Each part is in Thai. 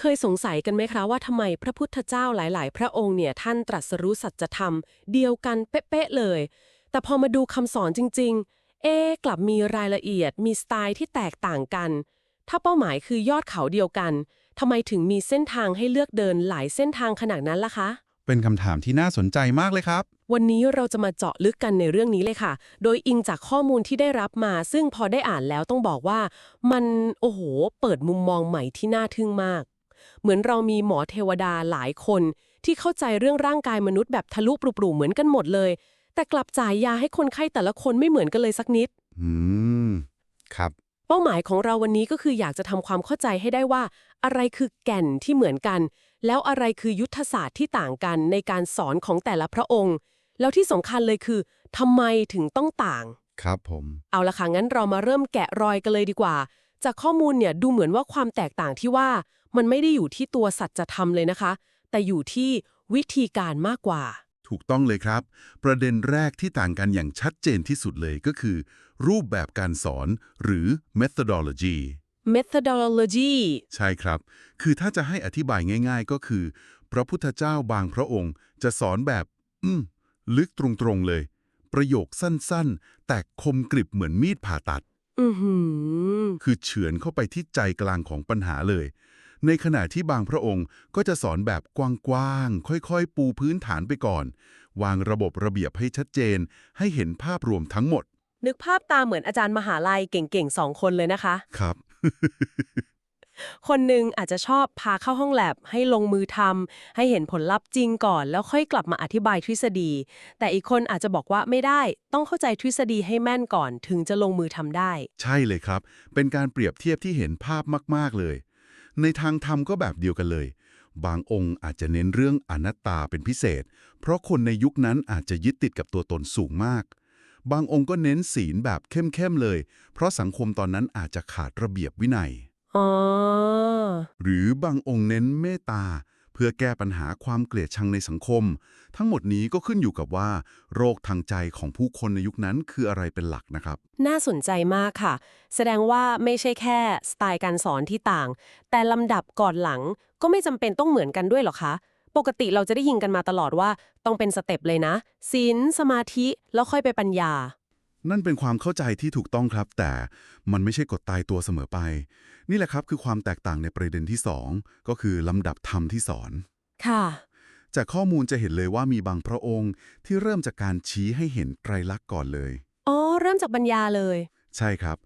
เคยสงสัยกันไหมคะว่าทำไมพระพุทธเจ้าหลาย ๆ พระองค์เนี่ยท่านตรัสรู้สัจธรรม เดียวกันเป๊ะๆเลย แต่พอมาดูคำสอนจริง ๆ เอ๊ะกลับมีรายละเอียด มีสไตล์ที่แตกต่างกัน ถ้าเป้าหมายคือยอดเขาเดียวกันทำไมถึงมีเส้นทางให้เลือกเดินหลายเส้นทางขนาดนั้นล่ะคะ เป็นคำถามที่น่าสนใจมากเลยครับ วันนี้เราจะมาเจาะลึกกันในเรื่องนี้เลยค่ะ โดยอิงจากข้อมูลที่ได้รับมา ซึ่งพอได้อ่านแล้วต้องบอกว่า มันโอ้โห เปิดมุมมองใหม่ที่น่าทึ่งมาก เหมือนเรามีหมอเทวดาหลายคน ที่เข้าใจเรื่องร่างกายมนุษย์แบบทะลุปรุๆเหมือนกันหมดเลย แต่กลับจ่ายยาให้คนไข้แต่ละคนไม่เหมือนกันเลยสักนิด อืม ครับ เป้าหมายของเราวันนี้ก็คืออยากจะทำความเข้าใจให้ได้ว่า อะไรคือแก่นที่เหมือนกัน แล้วอะไรคือยุทธศาสตร์ที่ต่างกันในการสอนของแต่ละพระองค์ แล้วที่สำคัญเลยคือทำไมถึงต้องต่าง ครับผม เอาละค่ะงั้นเรามาเริ่มแกะรอยกันเลยดีกว่า จากข้อมูลเนี่ยดูเหมือนว่าความแตกต่างที่ว่า มันไม่ได้อยู่ที่ตัวสัจธรรมเลยนะคะ แต่อยู่ที่วิธีการมากกว่า ถูกต้องเลยครับ ประเด็นแรกที่ต่างกันอย่างชัดเจนที่สุดเลยก็คือ รูปแบบการสอนหรือ methodology methodology ใช่ครับ คือถ้าจะให้อธิบายง่าย ๆ ก็คือ พระพุทธเจ้าบางพระองค์จะสอนแบบ อืม ลึกตรงๆเลย ประโยคสั้นๆ แต่คมกริบเหมือนมีดผ่าตัด อือหือ คือเฉือนเข้าไปที่ใจกลางของปัญหาเลย ในขณะที่บางพระองค์ก็จะสอนแบบกว้างๆ ค่อยๆ ปูพื้นฐานไปก่อน วางระบบระเบียบให้ชัดเจน ให้เห็นภาพรวมทั้งหมด นึกภาพตามเหมือนอาจารย์มหาลัยเก่งๆสองคนเลยนะคะ ครับ คนหนึ่งอาจจะชอบพาเข้าห้องแลบให้ลงมือทำให้เห็นผลลัพธ์จริงก่อน แล้วค่อยกลับมาอธิบายทฤษฎี แต่อีกคนอาจจะบอกว่าไม่ได้ ต้องเข้าใจทฤษฎีให้แม่นก่อน ถึงจะลงมือทำได้ ใช่เลยครับ เป็นการเปรียบเทียบที่เห็นภาพมากๆเลย ในทางธรรมก็แบบเดียวกันเลย บางองค์อาจจะเน้นเรื่องอนัตตาเป็นพิเศษ เพราะคนในยุคนั้นอาจจะยึดติดกับตัวตนสูงมาก บางองค์ก็เน้นศีลแบบเข้มๆเลย เพราะสังคมตอนนั้นอาจจะขาดระเบียบวินัยอ๋อหรือบางองค์เน้นเมตตาเพื่อแก้ปัญหาความเกลียดชังในสังคม ทั้งหมดนี้ก็ขึ้นอยู่กับว่า โรคทางใจของผู้คนในยุคนั้นคืออะไรเป็นหลักนะครับ น่าสนใจมากค่ะ แสดงว่าไม่ใช่แค่สไตล์การสอนที่ต่าง แต่ลำดับก่อนหลังก็ไม่จำเป็นต้องเหมือนกันด้วยหรอคะปกติเราจะได้ยินกันมาตลอดว่าต้องเป็นสเต็ปเลยนะศีลสมาธิแล้วค่อยไปปัญญา นั่นเป็นความเข้าใจที่ถูกต้องครับ แต่มันไม่ใช่กฎตายตัวเสมอไป นี่แหละครับคือความแตกต่างในประเด็นที่ 2 ก็คือลำดับธรรมที่สอน ค่ะ จากข้อมูลจะเห็นเลยว่ามีบางพระองค์ที่เริ่มจากการชี้ให้เห็นไตรลักษณ์ก่อนเลย อ๋อ เริ่มจากปัญญาเลย ใช่ครับ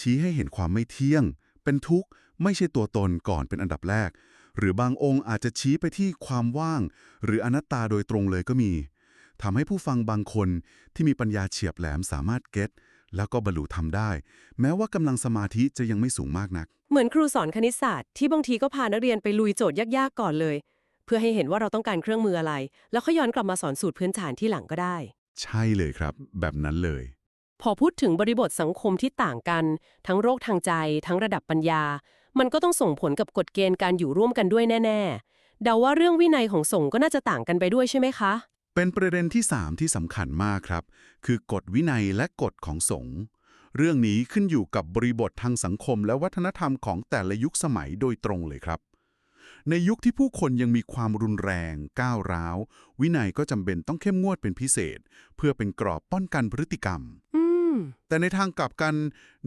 ชี้ให้เห็นความไม่เที่ยง เป็นทุกข์ไม่ใช่ตัวตนก่อนเป็นอันดับแรก หรือบางองค์อาจจะชี้ไปที่ความว่าง หรืออนัตตาโดยตรงเลยก็มี ทำให้ผู้ฟังบางคนที่มีปัญญาเฉียบแหลมสามารถเก็ตแล้วก็บรรลุทำได้ แม้ว่ากำลังสมาธิจะยังไม่สูงมากนัก เหมือนครูสอนคณิตศาสตร์ที่บางทีก็พานักเรียนไปลุยโจทย์ยากๆก่อนเลย เพื่อให้เห็นว่าเราต้องการเครื่องมืออะไร แล้วค่อยย้อนกลับมาสอนสูตรพื้นฐานที่หลังก็ได้ ใช่เลยครับ แบบนั้นเลย พอพูดถึงบริบทสังคมที่ต่างกัน ทั้งโรคทางใจ ทั้งระดับปัญญา มันก็ต้องส่งผลกับกฎเกณฑ์การอยู่ร่วมกันด้วยแน่ ๆเดาว่าเรื่องวินัยของสงฆ์ก็น่าจะต่างกันไปด้วยใช่ไหมคะ เป็นประเด็นที่ 3 ที่สำคัญมากครับ คือกฎวินัยและกฎของสงฆ์เรื่องนี้ขึ้นอยู่กับบริบททางสังคมและวัฒนธรรมของแต่ละยุคสมัยโดยตรงเลยครับ ในยุคที่ผู้คนยังมีความรุนแรง ก้าวร้าว วินัยก็จำเป็นต้องเข้มงวดเป็นพิเศษ เพื่อเป็นกรอบป้องกันพฤติกรรมอืมแต่ในทางกลับกัน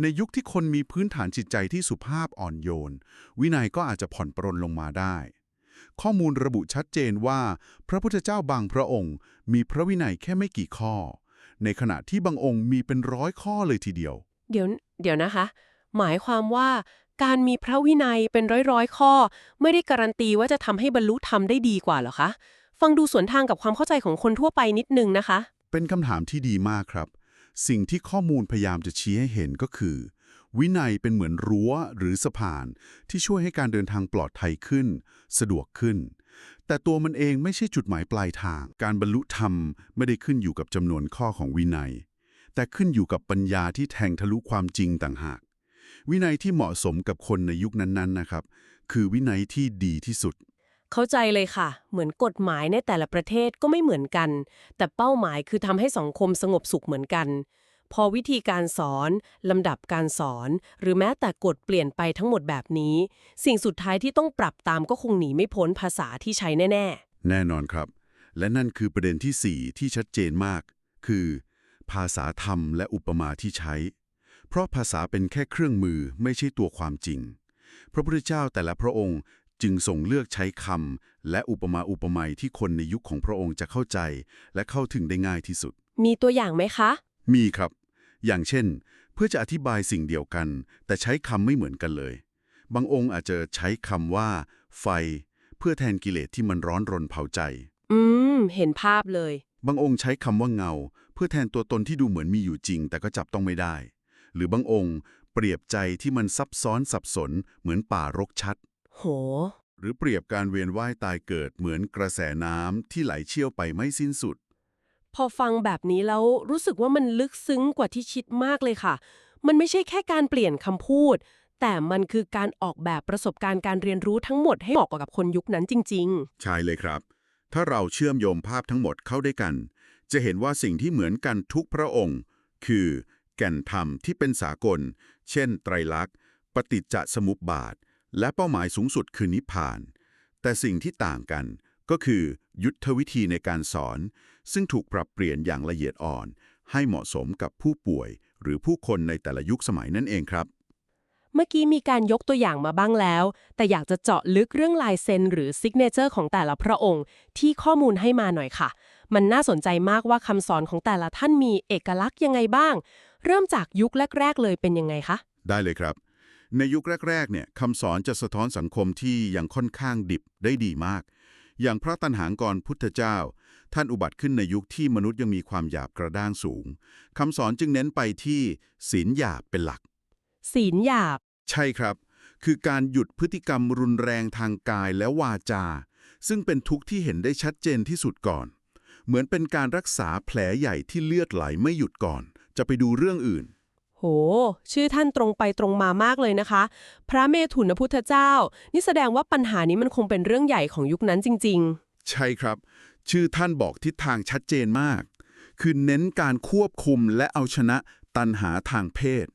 ในยุคที่คนมีพื้นฐานจิตใจที่สุภาพอ่อนโยน วินัยก็อาจจะผ่อนปรนลงมาได้ ข้อมูลระบุชัดเจนว่า พระพุทธเจ้าบางพระองค์ มีพระวินัยแค่ไม่กี่ข้อ ในขณะที่บางองค์มีเป็นร้อยข้อเลยทีเดียว เดี๋ยวเดี๋ยวนะคะ หมายความว่าการมีพระวินัยเป็นร้อยๆ ข้อ ไม่ได้การันตีว่าจะทำให้บรรลุธรรมได้ดีกว่าเหรอคะ ฟังดูสวนทางกับความเข้าใจของคนทั่วไปนิดนึงนะคะ เป็นคำถามที่ดีมากครับ สิ่งที่ข้อมูลพยายามจะชี้ให้เห็นก็คือ วินัยเป็นเหมือนรั้วหรือสะพาน ที่ช่วยให้การเดินทางปลอดภัยขึ้น สะดวกขึ้น แต่ตัวมันเองไม่ใช่จุดหมายปลายทาง การบรรลุธรรมไม่ได้ขึ้นอยู่กับจำนวนข้อของวินัย แต่ขึ้นอยู่กับปัญญาที่แทงทะลุความจริงต่างหาก วินัยที่เหมาะสมกับคนในยุคนั้นๆนะครับ คือวินัยที่ดีที่สุดเข้าใจเลยค่ะ เหมือนกฎหมายในแต่ละประเทศก็ไม่เหมือนกัน แต่เป้าหมายคือทำให้สังคมสงบสุขเหมือนกัน พอวิธีการสอน ลำดับการสอน หรือแม้แต่กฎเปลี่ยนไปทั้งหมดแบบนี้ สิ่งสุดท้ายที่ต้องปรับตามก็คงหนีไม่พ้นภาษาที่ใช้แน่แน่นอนครับ และนั่นคือประเด็นที่ 4 ที่ชัดเจนมาก คือ ภาษาธรรมและอุปมาที่ใช้ เพราะภาษาเป็นแค่เครื่องมือไม่ใช่ตัวความจริง พระพุทธเจ้าแต่ละพระองค์จึงส่งเลือกใช้คำและอุปมาอุปไมยที่คนในยุคของพระองค์จะเข้าใจ และเข้าถึงได้ง่ายที่สุดๆมีตัวอย่างไหมคะ มีครับ อย่างเช่น เพื่อจะอธิบายสิ่งเดียวกัน แต่ใช้คำไม่เหมือนกันเลย บางองค์อาจจะใช้คำว่า ไฟ เพื่อแทนกิเลสที่มันร้อนรนเผาใจ อืม เห็นภาพเลย บางองค์ใช้คำว่าเงา เพื่อแทนตัวตนที่ดูเหมือนมีอยู่จริง แต่ก็จับต้องไม่ได้ หรือบางองค์ เปรียบใจที่มันซับซ้อนสับสน เหมือนป่ารกชัด โห หรือเปรียบการเวียนว่ายตายเกิดเหมือนกระแสน้ำที่ไหลเชี่ยวไปไม่สิ้นสุด พอฟังแบบนี้แล้วรู้สึกว่ามันลึกซึ้งกว่าที่คิดมากเลยค่ะ มันไม่ใช่แค่การเปลี่ยนคำพูด แต่มันคือการออกแบบประสบการณ์การเรียนรู้ทั้งหมดให้เหมาะกับคนยุคนั้นจริง ๆ ใช่เลยครับ ถ้าเราเชื่อมโยงภาพทั้งหมดเข้าด้วยกัน จะเห็นว่าสิ่งที่เหมือนกันทุกพระองค์ คือ แก่นธรรมที่เป็นสากล เช่น ไตรลักษณ์ ปฏิจจสมุปบาท และเป้าหมายสูงสุดคือนิพพาน แต่สิ่งที่ต่างกันก็คือ ยุทธวิธีในการสอน ซึ่งถูกปรับเปลี่ยนอย่างละเอียดอ่อน ให้เหมาะสมกับผู้ป่วย หรือผู้คนในแต่ละยุคสมัยนั่นเองครับๆเมื่อกี้มีการยกตัวอย่างมาบ้างแล้ว แต่อยากจะเจาะลึกเรื่องลายเซ็นหรือซิกเนเจอร์ของแต่ละพระองค์ ที่ข้อมูลให้มาหน่อยค่ะ มันน่าสนใจมากว่าคำสอนของแต่ละท่านมีเอกลักษณ์ยังไงบ้าง เริ่มจากยุคแรก ๆ เลยเป็นยังไงคะได้เลยครับในยุคแรกๆ เนี่ยคำสอนจะสะท้อนสังคมที่ยังค่อนข้างดิบได้ดีมาก อย่างพระตันหากรพุทธเจ้า ท่านอุบัติขึ้นในยุคที่มนุษย์ยังมีความหยาบกระด้างสูงคำสอนจึงเน้นไปที่ศีลหยาบเป็นหลัก ศีลหยาบ ใช่ครับ คือการหยุดพฤติกรรมรุนแรงทางกายและวาจา ซึ่งเป็นทุกข์ที่เห็นได้ชัดเจนที่สุดก่อน เหมือนเป็นการรักษาแผลใหญ่ที่เลือดไหลไม่หยุดก่อน จะไปดูเรื่องอื่น โห ชื่อท่านตรงไปตรงมามากเลยนะคะ พระเมถุนพุทธเจ้า นี่แสดงว่าปัญหานี้มันคงเป็นเรื่องใหญ่ของยุคนั้นจริง ๆ ใช่ครับ ชื่อท่านบอกทิศทางชัดเจนมาก คือเน้นการควบคุมและเอาชนะตันหาทางเพศ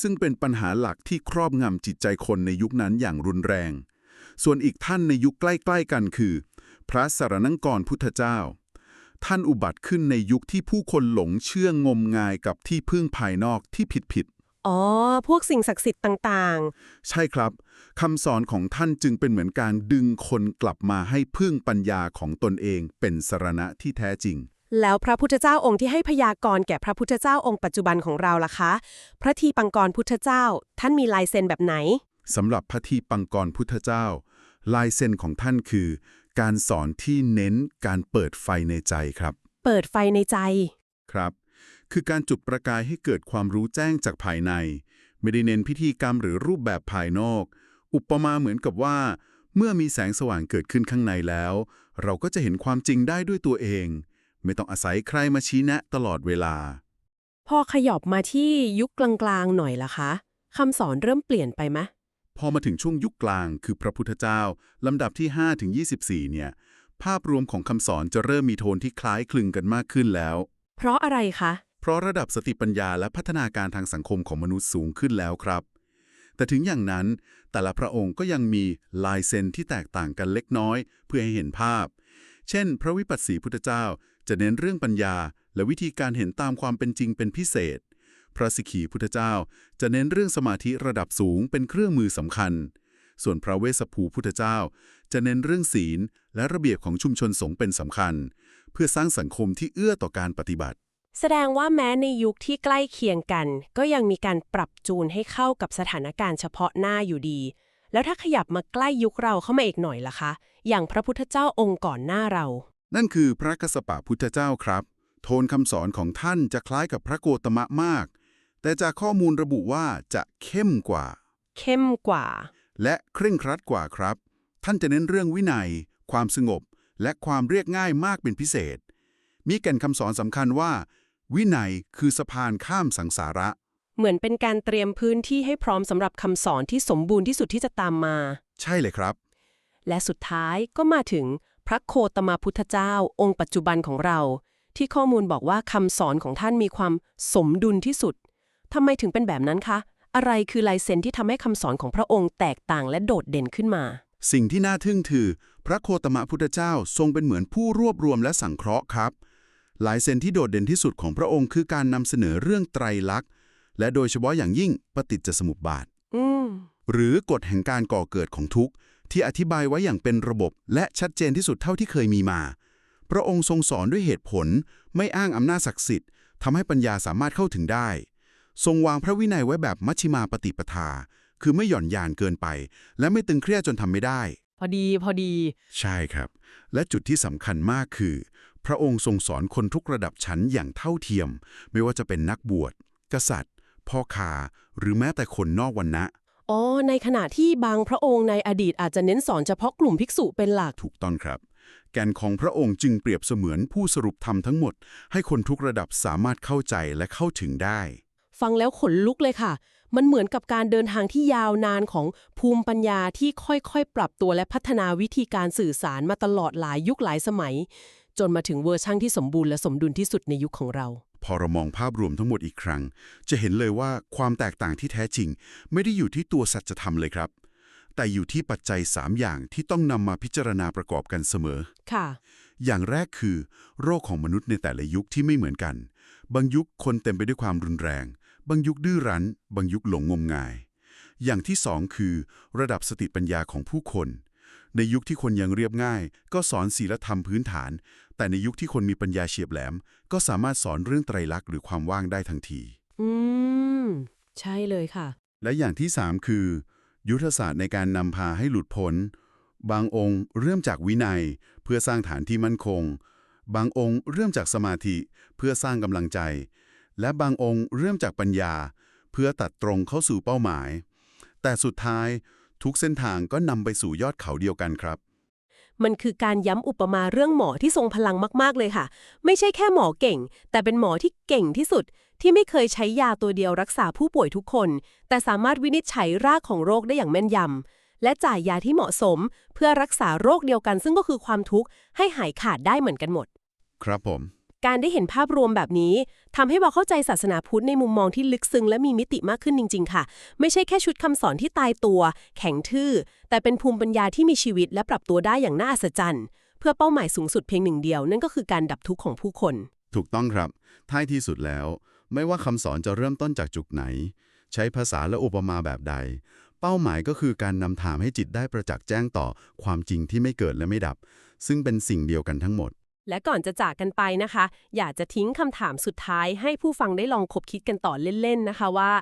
ซึ่งเป็นปัญหาหลักที่ครอบงำจิตใจคนในยุคนั้นอย่างรุนแรง ส่วนอีกท่านในยุคใกล้ ๆ กันคือ พระสารนังกรพุทธเจ้า ท่านอุบัติขึ้นในยุคที่ผู้คนหลงเชื่องงมงายกับที่พึ่งภายนอกที่ผิดๆๆอ๋อ พวกสิ่งศักดิ์สิทธิ์ต่างใช่ครับคำสอนของท่านจึงเป็นเหมือนการดึงคนกลับมาให้พึ่งปัญญาของตนเองเป็นสรณะที่แท้จริงๆแล้วพระพุทธเจ้าองค์ที่ให้พยากรณ์แก่พระพุทธเจ้าองค์ปัจจุบันของเราล่ะคะ พระทีปังกรพุทธเจ้า ท่านมีลายเซ็นแบบไหนสำหรับพระทีปังกรพุทธเจ้า ลายเซ็นของท่านคือ การสอนที่เน้นการเปิดไฟในใจครับ เปิดไฟในใจ ครับ คือการจุดประกายให้เกิดความรู้แจ้งจากภายใน ไม่ได้เน้นพิธีกรรมหรือรูปแบบภายนอก อุปมาเหมือนกับว่า เมื่อมีแสงสว่างเกิดขึ้นข้างในแล้ว เราก็จะเห็นความจริงได้ด้วยตัวเอง ไม่ต้องอาศัยใครมาชี้แนะตลอดเวลา พอขยอบมาที่ยุคกลางๆหน่อยล่ะคะคำสอนเริ่มเปลี่ยนไปไหม พอมาถึงช่วงยุคกลาง คือพระพุทธเจ้า ลำดับที่ 5 ถึง 24 เนี่ย ภาพรวมของคำสอนจะเริ่มมีโทนที่คล้ายคลึงกันมากขึ้นแล้ว เพราะอะไรคะ เพราะระดับสติปัญญาและพัฒนาการทางสังคมของมนุษย์สูงขึ้นแล้วครับ แต่ถึงอย่างนั้น แต่ละพระองค์ก็ยังมีลายเซ็นที่แตกต่างกันเล็กน้อย เพื่อให้เห็นภาพ เช่น พระวิปัสสีพุทธเจ้าจะเน้นเรื่องปัญญา และวิธีการเห็นตามความเป็นจริงเป็นพิเศษ พระสิกขีพุทธเจ้า จะเน้นเรื่องสมาธิระดับสูงเป็นเครื่องมือสำคัญ ส่วนพระเวสสภูพุทธเจ้า จะเน้นเรื่องศีล และระเบียบของชุมชนสงฆ์เป็นสำคัญ เพื่อสร้างสังคมที่เอื้อต่อการปฏิบัติ แสดงว่าแม้ในยุคที่ใกล้เคียงกัน ก็ยังมีการปรับจูนให้เข้ากับสถานการณ์เฉพาะหน้าอยู่ดี แล้วถ้าขยับมาใกล้ยุคเราเข้ามาอีกหน่อยล่ะคะ อย่างพระพุทธเจ้าองค์ก่อนหน้าเรา นั่นคือพระกสปะพุทธเจ้าครับ โทนคำสอนของท่านจะคล้ายกับพระโกตมะมาก แต่จากข้อมูลระบุว่าจะเข้มกว่า เข้มกว่า และเคร่งครัดกว่าครับ ท่านจะเน้นเรื่องวินัย ความสงบ และความเรียกง่ายมากเป็นพิเศษ มีแก่นคำสอนสำคัญว่า วินัยคือสะพานข้ามสังสาระ เหมือนเป็นการเตรียมพื้นที่ให้พร้อมสำหรับคำสอนที่สมบูรณ์ที่สุดที่จะตามมา ใช่เลยครับ และสุดท้ายก็มาถึงพระโคตมพุทธเจ้า องค์ปัจจุบันของเรา ที่ข้อมูลบอกว่าคำสอนของท่านมีความสมดุลที่สุด ทำไมถึงเป็นแบบนั้นคะ อะไรคือลายเซ็นที่ทำให้คำสอนของพระองค์แตกต่างและโดดเด่นขึ้นมา สิ่งที่น่าทึ่งคือ พระโคตมะพุทธเจ้าทรงเป็นเหมือนผู้รวบรวมและสังเคราะห์ครับหลายเซนที่โดดเด่นที่สุดของพระองค์คือการนำเสนอเรื่องไตรลักษณ์ และโดยเฉพาะอย่างยิ่งปฏิจจสมุปบาทอืมหรือกฎแห่งการก่อเกิดของทุกข์ ที่อธิบายไว้อย่างเป็นระบบและชัดเจนที่สุดเท่าที่เคยมีมา พระองค์ทรงสอนด้วยเหตุผล ไม่อ้างอำนาจศักดิ์สิทธิ์ทำให้ปัญญาสามารถเข้าถึงได้ ทรงวางพระวินัยไว้แบบมัชฌิมาปฏิปทา คือไม่หย่อนยานเกินไป และไม่ตึงเครียดจนทำไม่ได้ พอดีพอดี ใช่ครับ และจุดที่สำคัญมากคือ พระองค์ทรงสอนคนทุกระดับชั้นอย่างเท่าเทียม ไม่ว่าจะเป็นนักบวช กษัตริย์ พ่อค้าหรือแม้แต่คนนอกวันนะอ๋อ ในขณะที่บางพระองค์ในอดีตอาจจะเน้นสอนเฉพาะกลุ่มภิกษุเป็นหลัก ถูกต้องครับ แกนของพระองค์จึงเปรียบเสมือนผู้สรุปธรรมทั้งหมด ให้คนทุกระดับสามารถเข้าใจและเข้าถึงได้ ฟังแล้วขนลุกเลยค่ะ มันเหมือนกับการเดินทางที่ยาวนานของภูมิปัญญาที่ค่อยๆ ปรับตัวและพัฒนาวิธีการสื่อสารมาตลอดหลายยุคหลายสมัย จนมาถึงเวอร์ชั่นที่สมบูรณ์และสมดุลที่สุดในยุคของเรา พอเรามองภาพรวมทั้งหมดอีกครั้ง จะเห็นเลยว่าความแตกต่างที่แท้จริง ไม่ได้อยู่ที่ตัวสัจธรรมเลยครับ แต่อยู่ที่ปัจจัย 3 อย่างที่ต้องนำมาพิจารณาประกอบกันเสมอ ค่ะ อย่างแรกคือ โรคของมนุษย์ในแต่ละยุคที่ไม่เหมือนกัน บางยุคคนเต็มไปด้วยความรุนแรง บางยุคดื้อรั้น บางยุคหลงงมงาย อย่างที่สองคือ ระดับสติปัญญาของผู้คน ในยุคที่คนยังเรียบง่าย ก็สอนศีลธรรมพื้นฐาน แต่ในยุคที่คนมีปัญญาเฉียบแหลม ก็สามารถสอนเรื่องไตรลักษณ์หรือความว่างได้ทันที อืม ใช่เลยค่ะ และอย่างที่3คือ ยุทธศาสตร์ในการนำพาให้หลุดพ้นบางองค์เริ่มจากวินัย เพื่อสร้างฐานที่มั่นคง บางองค์เริ่มจากสมาธิ เพื่อสร้างกำลังใจ และบางองค์เริ่มจากปัญญา เพื่อตัดตรงเข้าสู่เป้าหมาย แต่สุดท้ายทุกเส้นทางก็นำไปสู่ยอดเขาเดียวกันครับ มันคือการย้ำอุปมาเรื่องหมอที่ทรงพลังมาก ๆ เลยค่ะ ไม่ใช่แค่หมอเก่ง แต่เป็นหมอที่เก่งที่สุด ที่ไม่เคยใช้ยาตัวเดียวรักษาผู้ป่วยทุกคน แต่สามารถวินิจฉัยรากของโรคได้อย่างแม่นยำและจ่ายยาที่เหมาะสม เพื่อรักษาโรคเดียวกัน ซึ่งก็คือความทุกข์ให้หายขาดได้เหมือนกันหมด ครับผม การได้เห็นภาพรวมแบบนี้ทำให้เราเข้าใจศาสนาพุทธในมุมมองที่ลึกซึ้งและมีมิติมากขึ้นจริง ๆ ค่ะ ไม่ใช่แค่ชุดคำสอนที่ตายตัว แข็งทื่อ แต่เป็นภูมิปัญญาที่มีชีวิตและปรับตัวได้อย่างน่าอัศจรรย์ เพื่อเป้าหมายสูงสุดเพียงหนึ่งเดียว นั่นก็คือการดับทุกข์ของผู้คน ถูกต้องครับท้ายที่สุดแล้ว ไม่ว่าคำสอนจะเริ่มต้นจากจุดไหน ใช้ภาษาและอุปมาแบบใดเป้าหมายก็คือการนำถามให้จิตได้ประจักษ์แจ้งต่อความจริงที่ไม่เกิดและไม่ดับ ซึ่งเป็นสิ่งเดียวกันทั้งหมด และก่อนจะจากกันไปนะคะ อยากจะทิ้งคำถามสุดท้ายให้ผู้ฟังได้ลองคบคิดกันต่อเล่นๆนะคะว่า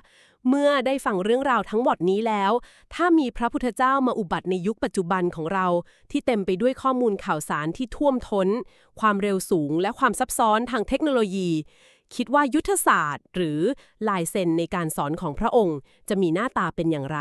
เมื่อได้ฟังเรื่องราวทั้งหมดนี้แล้ว ถ้ามีพระพุทธเจ้ามาอุบัติในยุคปัจจุบันของเรา ที่เต็มไปด้วยข้อมูลข่าวสารที่ท่วมท้น ความเร็วสูง และความซับซ้อนทางเทคโนโลยี คิดว่ายุทธศาสตร์ หรือลายเซ็นในการสอนของพระองค์ จะมีหน้าตาเป็นอย่างไร